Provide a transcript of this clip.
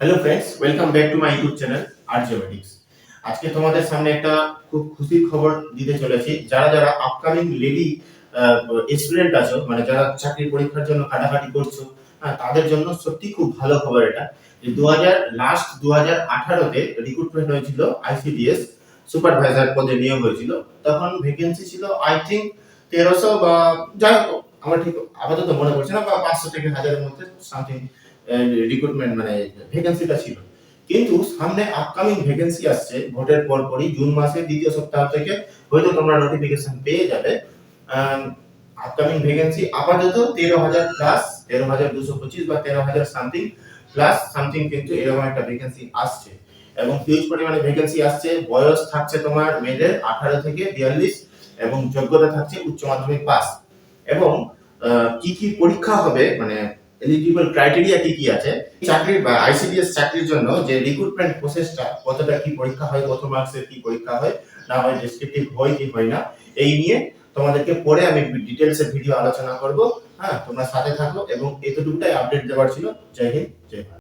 Hello friends welcome back to my YouTube channel আর্জিওমেটিক্স আজকে তোমাদের সামনে একটা খুব খুশির খবর দিতে চলেছি। যারা যারা আপকামিং লেডি স্টুডেন্ট আছো মানে যারা চাকরির পরীক্ষার জন্য কাটাকাটি করছ হ্যাঁ তাদের জন্য সত্যি খুব ভালো খবর এটা। যে দু হাজার লাস্ট দু হাজার আঠারোতে রিক্রুটমেন্ট হয়েছিল আইসিডিএস সুপারভাইজার পদে নিয়োগ হয়েছিল। তখন ভ্যাকেন্সি ছিল আই থিঙ্ক তেরোশো বা যাই হোক, আমার ঠিক আপাতত মনে পড়ছে না, বা পাঁচশো থেকে হাজারের মধ্যে সামথিং রিক্রুটমেন্ট মানে ভ্যাকেন্সিটা ছিল। কিন্তু সামনে আপকামিং ভ্যাকেন্সি আসছে, ভোটের পরপরই জুন মাসের দ্বিতীয় সপ্তাহ থেকে হয়তো তোমরা নোটিফিকেশন পেয়ে যাবে। আপকামিং ভ্যাকেন্সি আপাতত তেরো হাজার প্লাস তেরো হাজার দুশো পঁচিশ বা তেরো হাজার সামথিং প্লাস সামথিং কিন্তু এরকম একটা ভ্যাকেন্সি আসছে। এবং হিউজ পরিমাণে ভ্যাকেন্সি আসছে, বয়স থাকছে তোমার মেয়েদের আঠারো থেকে বিয়াল্লিশ এবং যোগ্যতা থাকছে উচ্চ মাধ্যমিক পাস এবং কি কি পরীক্ষা হবে মানে এলিজিবল ক্রাইটেরিয়া কি কি আছে? চাকরির, বা আইসিডিএস চাকরির জন্য যে রিক্রুটমেন্ট প্রসেসটা কতটা কি পরীক্ষা হয়, কত মার্কসের কি পরীক্ষা হয়, না হয় ডেসক্রিপটিভ হয় কি হয় না, এই নিয়ে তোমাদেরকে পরে আমি ডিটেলসে ভিডিও আলোচনা করব। হ্যাঁ তোমরা সাথে থাকো এবং এতটুকুটাই আপডেট দেওয়ার ছিল। জয় হিন্দ, জয় ভারত।